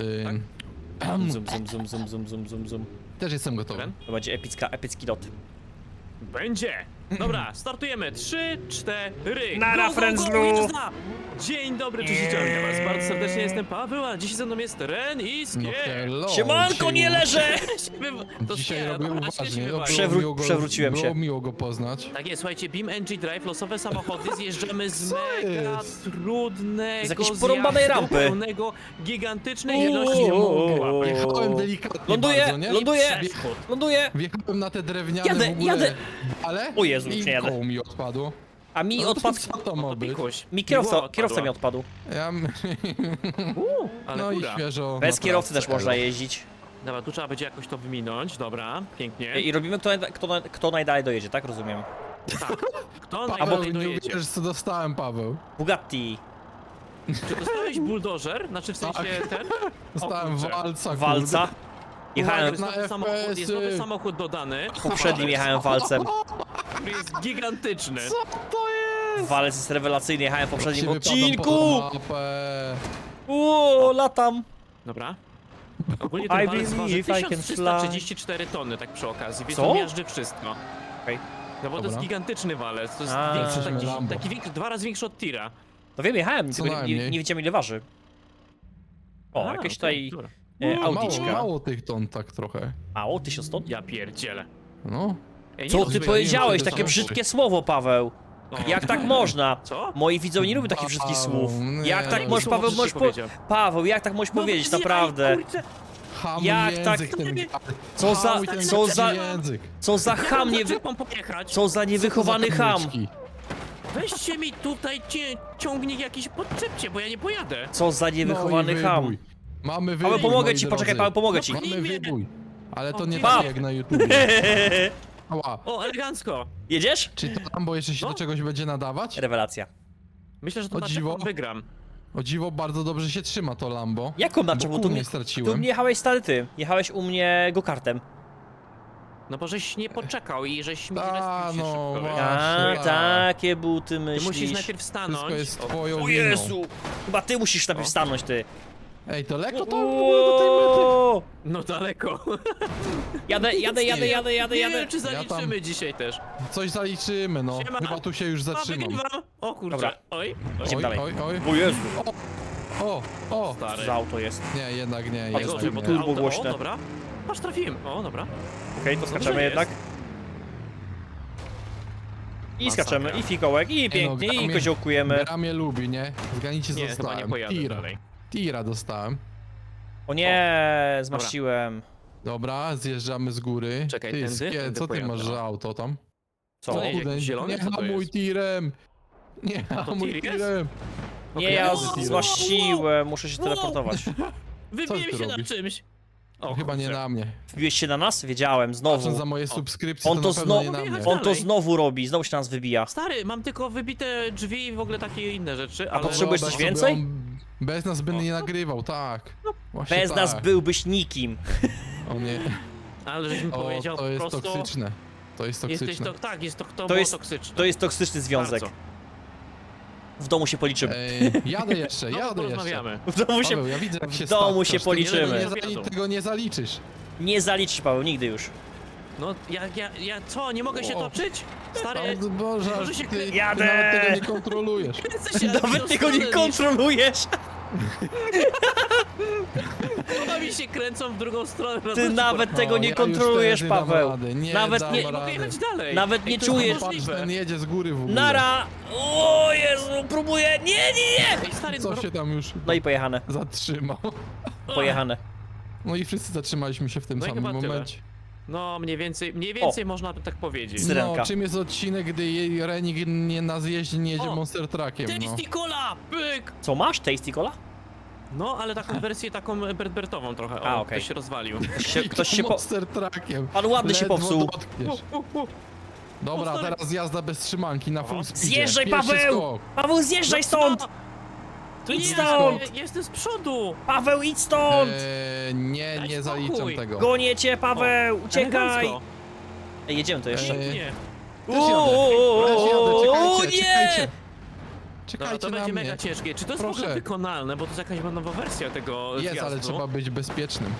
Ym, Zoom, zoom, zoom, zoom, zoom, zoom, zoom, zoom. Też jestem gotowy. To będzie epicka, epicki lot. Będzie! Dobra, startujemy. Trzy, cztery. Nara, go, go, Frenzlu! go, jazda! Dzień dobry, cześć, witam was bardzo serdecznie, jestem Paweł, a dzisiaj ze mną jest Ren i No Skier. hello, Siemanko, dzisiaj- nie leżę! To Dzisiaj Skier, robię dobra, uważnie. Przewró- miło go- przewróciłem było się. miło go poznać. Tak jest, słuchajcie, Beam NG Drive, losowe samochody, zjeżdżamy z mega jest? trudnego Z jakiejś porąbanej zjazdu, rampy. pełnego gigantycznej ilości Uuu. Delikatnie Ląduję, bardzo, nie? ląduję, Przeszkód. ląduję! Wjechałem na te drewniane Jadę, w ogóle jadę. Ale O Jezu, już nie jadę. koło mi odpadło. A mi No to odpadł... Co to ma To być? pikuś. Mi kierowca, Miło kierowca mi odpadło. odpadł. Ja... Ale No i świeżo. Bez na kierowcy też można jeździć. Dobra, tu trzeba będzie jakoś to wyminąć, dobra, pięknie. I robimy kto, najda- kto, na- kto najdalej dojedzie, tak? Rozumiem. Tak. Kto Paweł, najbardziej nie dojedzie? uwierzysz co dostałem, Paweł. Bugatti. Czy dostałeś buldożer? Znaczy w sensie Tak. ten? Dostałem kurczę. walca, kurde. Walca. Jechałem jest na nowy samochód, jest FPS-y. nowy samochód dodany, poprzednim, jechałem walcem. który jest gigantyczny. Co to jest? Walec jest rewelacyjny, jechałem w poprzednim wypadam odcinku! pod mapę. Uuu, latam. Dobra. Ogólnie I ten walec waży believe I can 1334 tony, tak przy okazji, więc Co? on miażdży wszystko. Okej. No bo to Dobra. jest gigantyczny walec, to jest A. większy, Jesteśmy taki, Lambo. taki większy, dwa razy większy od tira. No wiem, jechałem, Co tylko nie, nie, najmniej. nie wiedziałem ile waży. O, A, jakieś okej, tutaj dobra. E, Mało, audiczka. mało tych ton tak trochę. Mało, tysiąc ton? Ja pierdzielę. No. Ej, nie Co ty rozumiem. powiedziałeś? nie Takie brzydkie słowo, Paweł. O, Jak tak można? Co? Moi widzowie nie lubią takich brzydkich Paweł, słów. nie. Jak tak Ale możesz, Paweł, możesz po... powiedział. Paweł, jak tak możesz No powiedzieć, nie, naprawdę? Hamuj Jak tak- język ten... Co za, Hamuj ten co za, język. co za ham nie wy... Co za niewychowany ham. kamyczki? Weźcie mi tutaj cie, ciągnik jakiś podczepcie, bo ja nie pojadę. Co za niewychowany no i ham. wybój. Mamy wybój, Paweł, pomogę moi ci, drodzy. poczekaj, Paweł, pomogę ci. Mamy wybój. Ale to O, nie tak jak na YouTubie. Ała. O, elegancko. Jedziesz? Czy to Lambo jeszcze się No. do czegoś będzie nadawać? Rewelacja. Myślę, że to O na dziwo. wygram. O dziwo, bardzo dobrze się trzyma to Lambo. Jaką Bo naczepą? kół Tu nie mnie, straciłem. tu mnie jechałeś stary ty. Jechałeś u mnie go-kartem. No bo żeś nie poczekał i żeś mi Ta, no, szybko. wiesz. właśnie. A, tak. takie buty Ty myślisz. musisz najpierw stanąć. Wszystko jest O, twoją O winą. Jezu! Chyba ty musisz najpierw stanąć, ty. Ej, to lekko to ogóle do tej mety. Uuu. No daleko. Jadę, jadę, jadę, jadę, jadę, Nie jadę. wiem, czy Ja zaliczymy dzisiaj też. Coś zaliczymy, no. Siema. Chyba tu się już A, zatrzymam. wygrywam. O kurczę. Dobra. Oj, Idziemy Oj, dalej. oj, oj. O Jezu. O, o. stary. Za auto jest. Nie, jednak nie, jednak Dobrze, bo nie. to turbo auto, głośne. O, dobra. Aż trafiłem. O, dobra. Okej, to skaczemy jest. jednak. I Masakra. skaczemy, i fikołek, i pięknie, gra i koziołkujemy. Gra mnie lubi, nie? Zganicie Nie, chyba nie zostałem. pojadę Tira. dalej. Tira dostałem. O nie, zmaściłem. Dobra, zjeżdżamy z góry. Czekaj, ty, tędy? Skie, Tędy co ty pojadę, masz no. za auto tam? Co? Co? Ej, Kurde, jakiś zielony? nie Co to hamuj jest? tirem! Nie to hamuj tir jest? tirem! Nie, Okej. ja O, z- o, zmaściłem, muszę się teleportować. Wybiłem ty się robisz? na czymś. O, Chyba nie kurczę. na mnie. Wbiłeś się na nas? Wiedziałem, Patrząc za znowu. moje subskrypcje, On to, to na pewno znowu- nie na mnie. On- to dalej. znowu robi, znowu się nas wybija. Stary, mam tylko wybite drzwi i w ogóle takie inne rzeczy, A ale... potrzebujesz Wyobraź coś sobie, więcej? on Bez nas by nie nagrywał, tak. Właśnie Bez tak. nas byłbyś nikim. O nie. Ale żeś mi O, powiedział to jest po prostu... toksyczne. To jest Jesteś toksyczne. to, tak, jest to, to, To jest- toksyczne. To jest toksyczny związek. Bardzo. W domu się policzymy. Ej, jadę jeszcze, No, jadę jeszcze. porozmawiamy. W domu się... Paweł, ja widzę jak się w domu się policzymy. Nie, zali- tego nie zaliczysz. Nie zaliczysz, Paweł, nigdy już. No, ja, ja, ja co, nie mogę się O. toczyć? Stary, O Boże, może się ty, ty Jadę! nawet tego nie kontrolujesz. kręcę się ale w Nawet tą tego nie stronę kontrolujesz. Nogi się kręcą w drugą stronę. Ty nawet tego nie już kontrolujesz, dam Paweł. nie Nawet dam nie- mogę jechać dalej. Nawet Ej, nie to jest czujesz- Patrz, niemożliwe. ten jedzie z góry w ogóle. Nara! O Jezu, próbuję! Nie, nie, nie! Ej, stary, Co no, się tam już No i pojechane, zatrzymał. pojechane. No i wszyscy zatrzymaliśmy się w tym No i samym chyba tyle. momencie. No mniej więcej, mniej więcej można by tak powiedzieć. Syrenka. No, czym jest odcinek, gdy jej Renik nie na zjeździe nie jedzie O, Monster Truckiem, no. Tasty Cola! Pyk! Co masz? Tasty Cola? No, ale taką wersję taką bertbertową trochę. O, A, okej. ktoś się rozwalił. Ktoś się, ktoś się po... Monster Truckiem. Pan ładny się Ledwo popsuł. dotkniesz. U, u, u. Dobra, teraz jazda bez trzymanki na full speedzie. Zjeżdżaj, Pierwszy Paweł! skok. Paweł, zjeżdżaj No, stąd! To Idź nie, stąd! ja Jestem z przodu! Paweł, idź stąd! Eee, nie, Daj nie spokój. zaliczam tego. Gonię cię, Paweł! Uciekaj! Elegancko. Ej, jedziemy to jeszcze. Eee, Nie. Też jadę. Też jadę, O czekajcie, nie! czekajcie. Dobra, Czekajcie to na będzie mnie. mega ciężkie. Czy to jest w ogóle wykonalne? Bo to jest jakaś nowa wersja tego Jest, zjazdu. ale trzeba być bezpiecznym.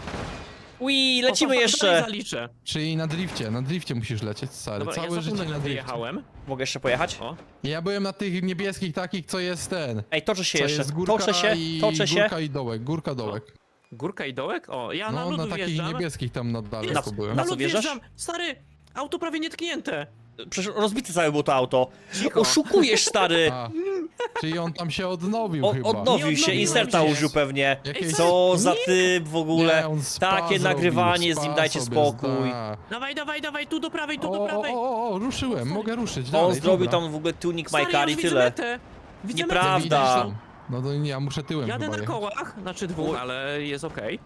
Ui, lecimy jeszcze. Zaliczę. Czyli na drifcie, na drifcie musisz lecieć, stary. Dobra, Całe ja życie na drifcie. wyjechałem. Mogę jeszcze pojechać? O, Ja byłem na tych niebieskich takich, co jest ten. Ej, toczę się Co jeszcze. jest górka Toczę się, i toczę się. górka i dołek, górka dołek. górka i dołek? O, ja na No, na takich wjeżdżam. niebieskich tam na Na- daleko byłem. na Na co lód wjeżdżasz? wjeżdżam. Stary, auto prawie nietknięte. Przecież rozbite całe było to auto. Cicho. Oszukujesz, stary. A, czyli on tam się odnowił O, chyba. odnowił Nie się, odnowiłem inserta się. użył pewnie. Jakieś- Co za Nie. typ w ogóle. Nie, on spa Takie zrobił, nagrywanie z nim, spa dajcie sobie spokój. zda. Dawaj, dawaj, dawaj, tu do prawej, tu O, do o, prawej. o, o, ruszyłem, mogę ruszyć dalej. On zrobił dobra. tam w ogóle tuning Stary, ja car i już widzę tyle. metę. Widzę Nieprawda. metę, Widzisz tam? No to ja muszę tyłem? Jadę chyba na jechać. kołach, znaczy dwóch, ale jest okej.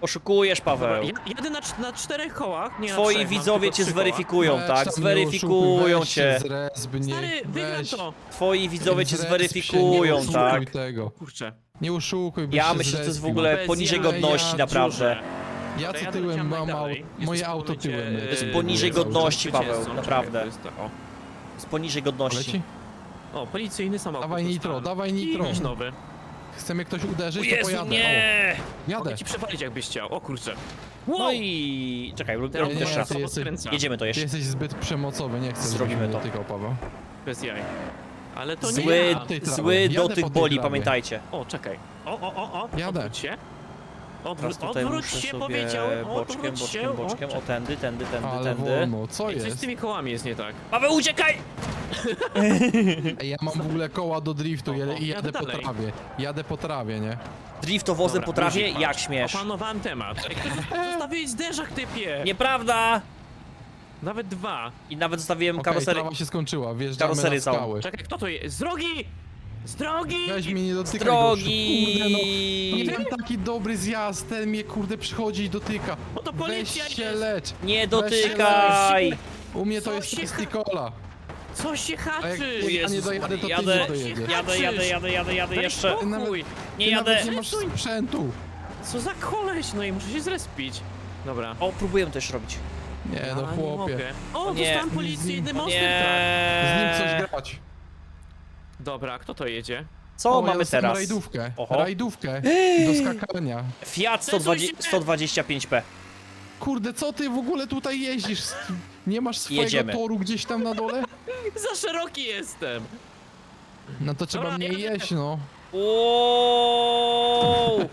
Oszukujesz, Paweł. ja- Jadę na, cz- na czterech kołach, nie na Twoi trzech, mam widzowie tylko cię trzy koła. zweryfikują, Weź tak? Zweryfikują cię. Zresp, nie, Stary, wygram weź, to. Twoi widzowie cię zweryfikują, nie oszukuj tak? tego. Kurczę. Nie oszukuj, byś Ja się myślę, że to jest w zrespił. ogóle Bez poniżej jaj, godności, ja naprawdę. Ja co tyłem mam najdalej. moje auto tyłem. To jest poniżej godności. Paweł, naprawdę. Jest poniżej godności. Leci? O, policyjny samochód. Dawaj nitro, dostałem. dawaj I nitro. jakiś nowy. Chce mnie ktoś uderzyć, to Jezu, pojadę. nie! O, jadę. Mogę ci przewalić jakbyś chciał, o kurczę. No i... Czekaj, nie, ty raz. samochód jesteś- skręca. Jedziemy to Ty jeszcze. jesteś zbyt przemocowy, nie chcę, żebyś Zrobimy mnie to. dotykał, Paweł. Bez jaj. Ale to nie Zły, ja. Tej zły Jadę dotyk po tej boli, trawie. pamiętajcie. O, czekaj. O, o, o, o. Jadę. Odwróć się. Teraz tutaj odwróć muszę się, sobie powiedziałem. boczkiem, Odwróć boczkiem, się. boczkiem. O, O, tędy, tędy, tędy, Ale tędy. wolno, co Ej, coś z jest? tymi kołami jest nie tak. Paweł, uciekaj! Ej, ja mam w ogóle koła do driftu O, o, i jadę jadę po dalej. trawie. Jadę po trawie, nie? Driftowozem Dobra, po trawie? Jak śmiesz? Opanowałem temat. Ej, Zostawiłeś zderzak, typie. Nieprawda! Nawet dwa. I nawet zostawiłem Okej, karoserię. trawa się skończyła, wjeżdżamy Karoserię na skały. Czekaj, kto to jest? Z drogi! Z drogi! Weź mnie nie dotykaj Drogi! gościu. Kurde, no. Nie wiem, taki dobry zjazd, ten mnie kurde przychodzi i dotyka. Bo to policja Weź się jest. lecz. Nie dotykaj! U mnie to Co jest się. Co się haczy? Nie Jezus dojadę, to ty nie jadę, dojedziesz. jadę, jadę, jadę, jadę, jadę Daj jeszcze. spokój. Nie Ty jadę. nawet nie masz sprzętu. Co za koleś? No i muszę się zrespić. Dobra. O, próbuję jeszcze robić. Nie no A, nie chłopie. mogę. O, Nie. dostałem policyjny monster truck. Z nim coś grać. Dobra, kto to jedzie? Co O, mamy dostałem teraz? rajdówkę. Oho. Rajdówkę do skakania. Fiat Stresuj 120, się. 125p. Kurde, co ty w ogóle tutaj jeździsz? Nie masz swojego Jedziemy. toru gdzieś tam na dole? Za szeroki jestem. No to trzeba Dobra, mniej jeść, no. Wow!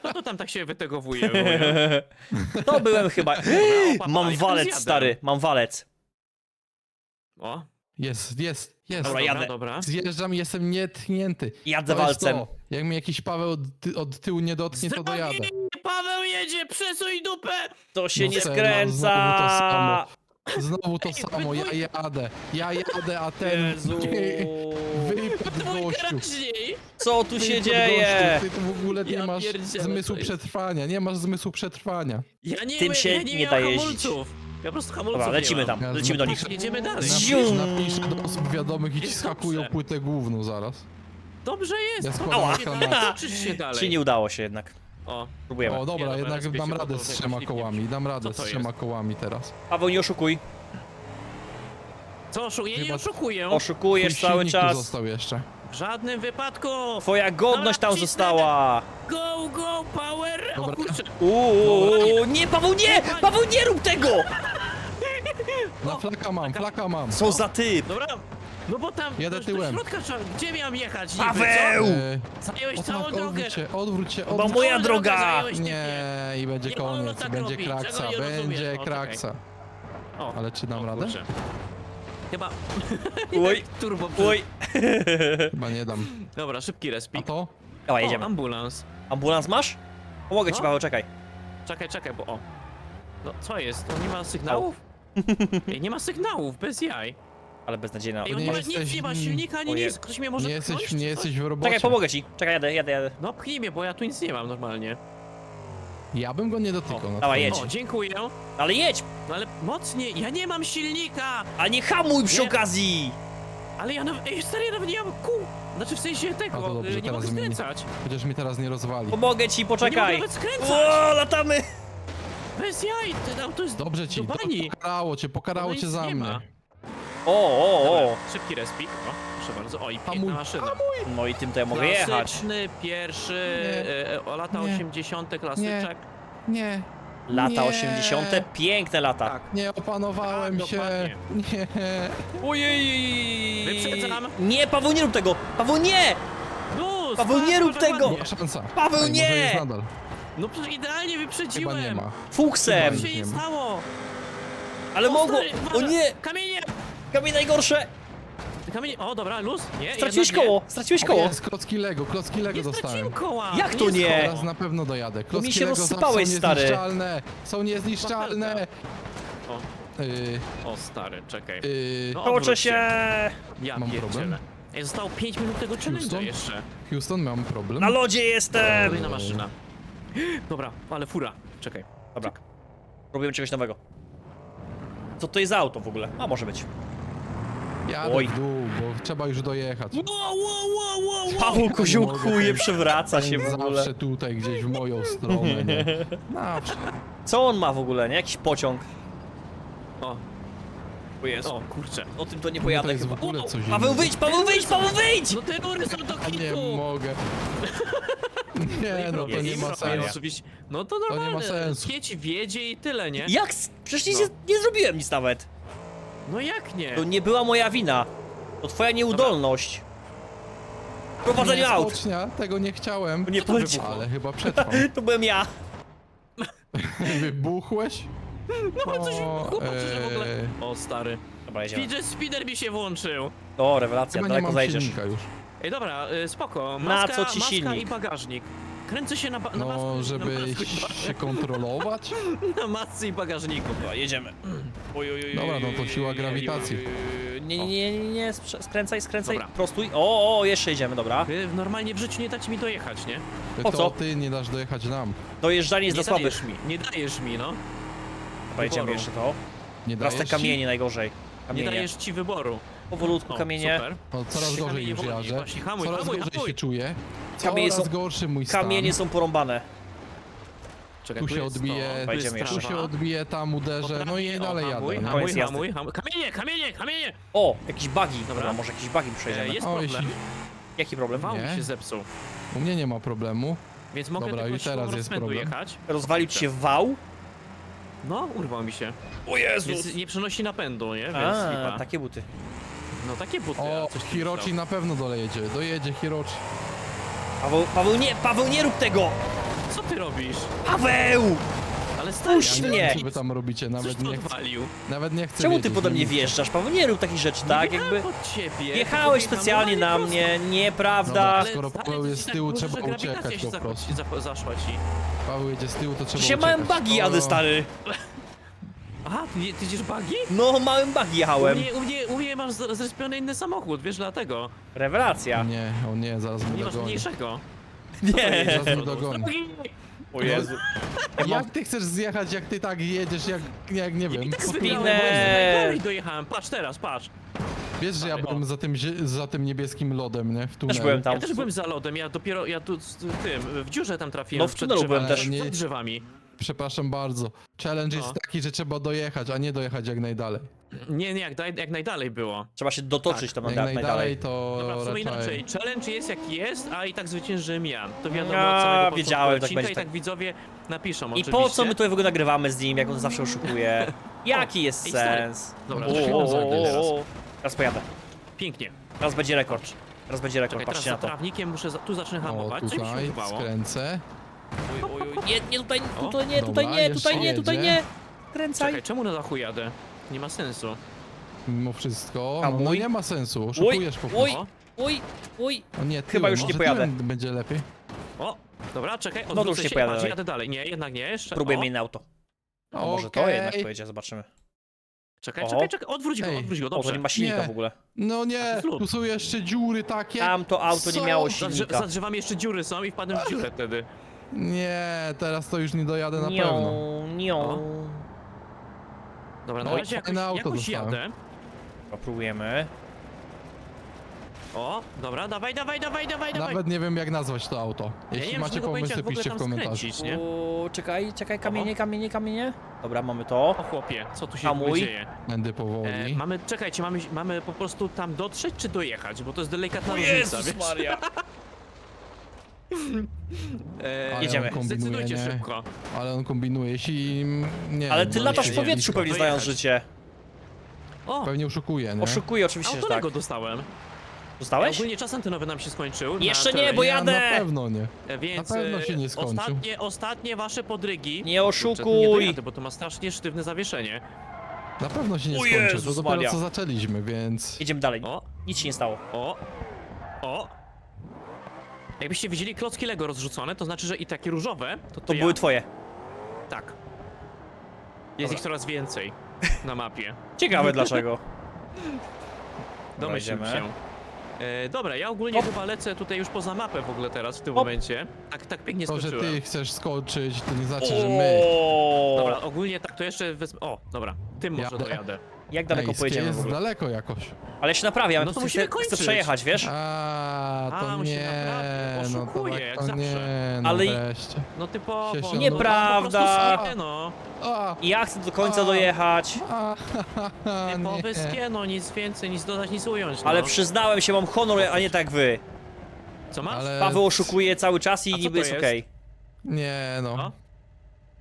Kto to tam tak się wytegowuje? Wuja? To byłem chyba. opa, Mam walec, zjadę. stary, mam walec. O, Jest, jest, jest. Dobra, dobra, jadę. dobra. Zjeżdżam i jestem nietchnięty. Jadę To jest walcem. to. Jak mnie jakiś Paweł od, ty, od tyłu nie dotknie, to dojadę. Jedzie, przesuń dupę! To się No nie serio, skręca. Znowu to samo. Znowu to Ej, samo, ja jadę. Ja jadę, a ten Jezu. wypadł gościu. raźniej! Co tu się Wypadł dzieje? Gościu. Ty tu w ogóle nie Ja masz pierdzielę, zmysłu to jest- przetrwania, nie masz zmysłu przetrwania. Ja nie, Tym się ja nie, nie miałem da jeździć. hamulców. Ja po prostu hamulców Dobra, nie lecimy mam. tam, Ja lecimy do nich. napiszę- Jedziemy dalej. Napisz, Zium. napiszę do osób wiadomych i ci Jest skakują dobrze. płytę główną zaraz. Dobrze jest, Ja składam Ała. się dalej. Czy nie udało się jednak? O, Próbujemy. O dobra, dobra, jednak dam radę to z jakoś trzema nie kołami, dam radę Co z to trzema kołami teraz. Paweł, nie oszukuj. co oszukuję? Ja nie Chyba- oszukuję. Oszukujesz Twój cały silnik tu czas. został jeszcze. W żadnym wypadku. Twoja godność tam Dobra, została. Go, go, power! O Dobra. kurczę. Uuu, nie, Paweł, nie! Paweł, nie rób tego! Na flaka mam, flaka mam. Co za typ? Dobra. No bo tam Jadę do, tyłem. do środka trzeba, gdzie miałem jechać niby, Paweł! E, co? Zająłeś o całą drogę. odwróć się, odwróć się, Bo odwróć moja Całą droga. drogę zająłeś, typie. Nie, i będzie Nie wolno koniec, tak będzie robić, kraksa, czego nie będzie O, kraksa. O, Ale czy dam o, radę? kurczę. Chyba Oj, turbo. oj. Chyba nie dam. Dobra, szybki A respik. to? Dawaj, O, jedziemy. ambulans. Ambulans masz? Pomogę ci, No. Paweł, czekaj. Czekaj, czekaj, bo o. No co jest? On nie ma sygnałów? Ej, nie ma sygnałów, bez jaj. Ale beznadziejna. Ej, on nie nie ma jesteś- nic, nie ma silnika, ani nic. Ktoś mnie może Nie pchnąć, jesteś, czy nie coś? jesteś w robocie. Czekaj, pomogę ci. Czekaj, jadę, jadę, jadę. No pchnij mnie, bo ja tu nic nie mam normalnie. Ja bym go nie dotykał. O, na dawaj, twoim- jedź. O, dziękuję. Ale jedź! No ale mocniej, ja nie mam silnika! A nie hamuj przy Nie. okazji! Ale ja nawet, ej stary, ja nawet nie mam kół! Znaczy w sensie A to tego, dobrze, y, nie teraz mogę zmieni. skręcać. Chociaż mi teraz nie rozwali. Pomogę ci, Ja nie mogę poczekaj. nawet skręcać! O, latamy! Bez jaj, ten auto jest Dobrze ci, do to bani. pokarało cię, pokarało No cię za nie mnie. O, o, o. Dobra, Szybki respik, o, Proszę bardzo. O, i Hamuj, piękna maszyna. No i tym to ja mogę jechać. Klasyczny, pierwszy, Nie. e, e, o lata Nie. 80. klasyczek. Nie, Lata Nie. 80. Piękne lata. Tak. nie opanowałem Tak, się. dokładnie. Nie. Ojej! Wyprzedzam. Nie, Paweł, nie rób tego! Paweł, nie! No, Paweł, nie spadł rób tego! dokładnie. Była szansa. Paweł, Ej, nie! Może jest nadal. No przecież idealnie Chyba wyprzedziłem. nie ma. Fuksem! Co się nie stało? Ale O, mogło! stary, O nie! Kamienie! Kamień najgorsze! Kamienie! O, dobra, luz. Nie, Straciłeś jednak koło! Straciłeś O, koło! jest klocki Lego, klocki Lego Nie, nie dostałem. koła. Jak to jest nie? koła. Teraz na pewno dojadę. Klocki mi się Lego rozsypałeś, są stary. niezniszczalne. Są niezniszczalne. O, Yy, o, stary, czekaj. yy, No, Toczę odwróć się! Ja Mam pierdzielę. problem? Ej, zostało 5 minut tego challenge'a Houston? jeszcze. Houston, mam problem. Na lodzie jestem! Kolejna maszyna. Dobra, ale fura. Czekaj. Dobra. Robimy czegoś nowego. Co to jest za auto w ogóle? A może być. Jadę Oj. w dół, bo trzeba już dojechać. Wow, wow, wow, wow, wow. Paweł koziołkuje, ten- przewraca się w ogóle. zawsze tutaj gdzieś w moją stronę, nie? Zawsze. Co on ma w ogóle, nie? Jakiś pociąg. O, O Jezu. o, kurczę. O tym to nie To pojadę jest w chyba. ogóle coś Paweł innego. wyjdź, Paweł wyjdź, Paweł wyjdź! No te rury są do A nie kitu. mogę. Nie, no to Jest nie ma sensu. Oczywiście. No to nie ma normalne. sensu. Jedź, wiedzie i tyle, nie? Jak? s- Przecież nic No. nie, nie zrobiłem nic nawet. No jak nie? To nie była moja wina. To twoja nieudolność. W prowadzeniu Nie, aut. skocznia, tego nie chciałem. Nie poleciał. Ale chyba przetrwam. To byłem ja. Wybuchłeś? No coś wybuchło, przecież w ogóle. eee. O stary. Dobra, jedziemy. Speeder mi się włączył. O, rewelacja, Chyba nie daleko mam zajdziesz. silnika już. Ej, dobra, y, spoko. Na Maska, co ci maska silnik? i bagażnik. Kręcę się na, ba- na, No, masce, żeby na, masce, się kontrolować. na masce i bagażniku. Dobra, jedziemy. Oj, oj, oj, Dobra, no to siła grawitacji. Nie, nie, nie, nie, nie, sprze- skręcaj, skręcaj, Dobra. prostuj. O, o, jeszcze jedziemy, dobra. Wy normalnie w życiu nie dacie mi dojechać, nie? Po to co? ty nie dasz dojechać nam. Dojeżdżanie jest nie dla słabych. dajesz mi, nie dajesz mi, no. Dobra, jedziemy wyboru. jeszcze to. Nie Teraz te dajesz kamienie najgorzej. Nie Kamienie. dajesz ci wyboru. Powolutku O, kamienie. Super. Ci? O, coraz Kamienie gorzej już wolniej, jadę. właśnie, hamuj, Coraz hamuj, gorzej hamuj. się czuję. Kamienie Coraz są- gorszy mój stan. Kamienie są porąbane. Czekaj, Tu się jest odbije, to, tu się odbije, tam uderzę, no i O, dalej hamuj, jadę. Hamuj, Koniec jazdy. hamuj, hamuj. Kamienie, kamienie, kamienie! O, jakiś bugi. Dobra. Dobra, może jakiś bugi E, przejdziemy. jest O, problem. jeśli- Jaki problem? Wał mi Nie. się zepsuł. U mnie nie ma problemu. Więc mogę Dobra, tylko i teraz jest rozpędu problem. jechać. Rozwalił ci się wał? No, urwał mi się. O Jezus! Więc nie przenosi napędu, nie? Więc A, lipa. takie buty. No takie buty, O, coś ty Hirochi myślał. na pewno dojedzie. Dojedzie Hirochi. Paweł, Paweł nie, Paweł nie rób tego! Co ty robisz? Paweł! Ale stary, Puść Ja nie mnie! wiem, co wy tam robicie, Coś nawet tu nie chcę, odwalił. nawet nie chcę Czemu ty wiedzieć, pode mnie nie- wjeżdżasz, Paweł? Nie rób takich rzeczy, tak? Nie Jakby od ciebie. jechałeś tylko specjalnie na jechałem mnie, Dobra, nieprawda. Ale skoro stary, Paweł to jest ci z tyłu, tak może, trzeba że grawitacja uciekać się po prostu. za- Zaszła ci. Paweł jedzie z tyłu, to trzeba Dzisiaj uciekać. małym bugi jadę, O, stary. Aha, ty, ty jedziesz buggy? No, małym bugi U jechałem. mnie, u, mnie, u mnie masz zrespiony inny samochód, wiesz dlatego. Rewelacja. Nie, o nie, zaraz Nie mnie masz dogoni. mniejszego. Nie. Zaraz mnie dogoni. O Jezu. Ja. Jak ty chcesz zjechać, jak ty tak jedziesz, jak, jak nie wiem. I tak zbierałem, Spinner. bo i dojechałem. Patrz teraz, patrz. Wiesz, że ja byłem za tym, zie- za tym niebieskim lodem, nie? W tunelu. byłem tam. Ja też byłem za lodem, ja dopiero, ja tu z tym, w dziurze tam trafiłem No, w przed tunelu byłem drzewami, też. przed drzewami. Przepraszam bardzo. Challenge No. jest taki, że trzeba dojechać, a nie dojechać jak najdalej. Nie, nie, jak, daj, jak najdalej było. Trzeba się dotoczyć tam Jak na najdalej najdalej. to Dobra, w sumie raczej... inaczej. Challenge jest jaki jest, a i tak zwyciężyłem ja. To wiadomo Ja od samego początku wiedziałem, tak odcinka będzie, i tak widzowie napiszą I oczywiście. po co my tutaj w ogóle nagrywamy z nim, jak on zawsze oszukuje? Jaki jest ej, stary. sens? Dobra, O, to o, o, teraz. o. Teraz pojadę. Pięknie. Teraz będzie rekord. Teraz będzie rekord, Czekaj, teraz patrzcie za na to. trawnikiem muszę, za, tu zacznę O, hamować. Co mi się tutaj skręcę. Oj, oj, oj. Nie, nie tutaj, O, tutaj nie, tutaj dobra, nie, tutaj jeszcze nie, tutaj jedzie. nie. Kręcaj. Czekaj, czemu na dachu jadę? Nie ma sensu. Mimo wszystko, A no, no mój? nie ma sensu, oszukujesz po prostu. oj, oj, oj. O nie, Chyba już nie może pojadę. tyłem będzie lepiej. o, dobra, czekaj, No to już odwrócę nie się, pojadę patrz, dalej. jadę dalej. Nie, jednak nie, jeszcze. Próbujemy o, inne auto. A może to Okej. jednak pojedzie, zobaczymy. Czekaj, O. czekaj, czekaj, odwróć go, Ej, odwróć go, O, to dobrze. nie ma silnika Nie. w ogóle. No nie, to zrób. tu są jeszcze dziury takie. Tamto auto nie miało Za, drze- silnika. za drzewami jeszcze dziury są i wpadłem w dziurę wtedy. Nie, teraz to już nie dojadę na Nią, pewno. nią. Dobra, na O, razie jakoś, fajne auto jakoś dostałem. jadę. Dobra, Próbujemy. O, dobra, dawaj, dawaj, dawaj, dawaj, dawaj. Nawet nie wiem jak nazwać to auto. Ja nie Jeśli macie żadnego pojęcia, pomysły, jak w ogóle piszcie w tam komentarzu. skręcić, nie? Czekaj, czekaj, kamienie, kamienie, kamienie. Dobra, mamy to. O chłopie, co tu się w Hamuj. dzieje? Będę E, powoli. mamy, czekajcie, mamy, mamy po prostu tam dotrzeć czy dojechać, bo to jest delikatna różnica, Jezus wiesz? Maria. E, Ale jedziemy. on kombinuje, Zdecydujcie nie? szybko. Ale on kombinuje, jeśli... Nie Ale wiem, ty no, latasz w jeśli- powietrzu pewnie Dojechać. znając życie. O, Pewnie oszukuje, nie? Oszukuję oczywiście, że tak. autolego dostałem. Dostałeś? Ogólnie czas antenowy nam się skończył. na Jeszcze nie, bo Ja jadę. na pewno nie. e, Więc na pewno się nie e, skończył. Ostatnie, ostatnie wasze podrygi. Nie Kurczę, nie oszukuj. dojadę, bo to ma strasznie sztywne zawieszenie. Na pewno się nie O skończy, Jezus to dopiero Maria. co zaczęliśmy, więc... Jedziemy dalej. O, Nic się nie stało. o, o. Jakbyście widzieli klocki Lego rozrzucone, to znaczy, że i takie różowe, to to, To ja. były twoje. Tak. Jest Dobra. ich coraz więcej na mapie. Ciekawe dlaczego. Domyśl idziemy. się. E, dobra, ja ogólnie Hop. chyba lecę tutaj już poza mapę w ogóle teraz, w tym Hop. momencie. Tak, tak pięknie To, że skoczyłem. ty chcesz skoczyć, to nie znaczy, że my. O, Dobra, ogólnie tak, to jeszcze wezmę... O, dobra, tym może Jadę. dojadę. Jak daleko Ej, pojedziemy w jest ogóle? daleko jakoś. Ale się naprawiam, No to chcę, musimy chcę kończyć. przejechać, wiesz? A, A, to musi nie, naprawdę. no to Oszukuje, tak jak to zawsze. nie, no Ale- wreszcie. No typowo. Się- się- no, Nieprawda. po prostu skie, no. A, I ja chcę do końca A. dojechać. a, a, Typowe nie. skie, no nic więcej, nic dodać, nic ująć. No. Ale przyznałem się, mam honor, a nie tak wy. Co masz? Ale- Paweł oszukuje cały czas i co niby to jest jest? okej. Nie no. No.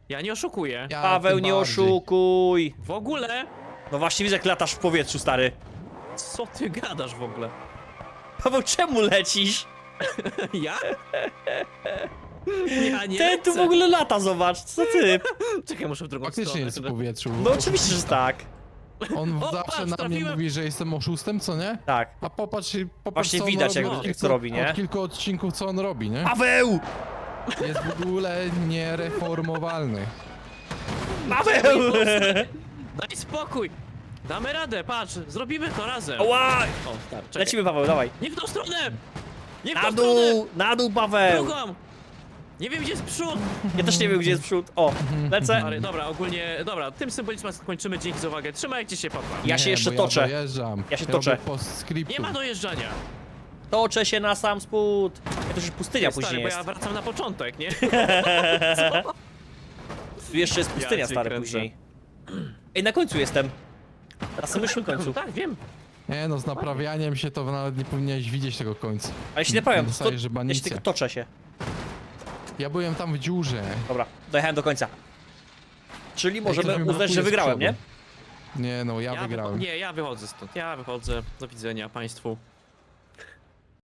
Ja nie oszukuję. Ja Paweł, tym nie bardziej. oszukuj. W ogóle? No właśnie widzę, jak latasz w powietrzu, stary. Co ty gadasz w ogóle? Paweł, czemu lecisz? Ja? Ja nie Ten tu w lecę. ogóle lata, zobacz, co ty? Czekaj, muszę w drugą Faktycznie stronę. jest w powietrzu. No oczywiście, że tak. On O, zawsze patrz, na mnie trafiłem. mówi, że jestem oszustem, co nie? Tak. A popatrz, popatrz Właśnie co on widać, robi jak- od jak kilku- to robi, nie? Od kilku odcinków, co on robi, nie? Paweł! Jest w ogóle niereformowalny. Paweł! Daj spokój! Damy radę, patrz, zrobimy to razem. Ła! O, tak, czekaj. Lecimy, Paweł, dawaj. Nie w tą stronę! Nie w Na tą stronę! dół, na dół, Paweł! Drugą! Nie wiem, gdzie jest przód! Ja też nie wiem, gdzie jest przód. O, lecę. Dobra, ogólnie, dobra, tym symbolizmem skończymy, dzięki za uwagę. Trzymajcie się, papa. Ja się Nie, jeszcze bo toczę. Ja dojeżdżam. Ja się robię toczę. postscriptum. Nie ma dojeżdżania. Toczę się na sam spód. Ja to już pustynia Stary, później bo jest. ja wracam na początek, nie? Tu jeszcze jest pustynia, Ja cię stary, kręcę. później. Ej, na końcu jestem. Na samym końcu. Tak, wiem. Nie no, z naprawianiem się to nawet nie powinieneś widzieć tego końca. Ale się nie naprawiam, to, Dostajesz ja się tylko toczę się. Ja byłem tam w dziurze. Dobra, dojechałem do końca. Czyli ktoś możemy mi uznać, blokuje że z wygrałem, nie? przodu. Nie no, ja, wycho- wygrałem. Nie, ja wychodzę stąd. Ja wychodzę. Do widzenia państwu.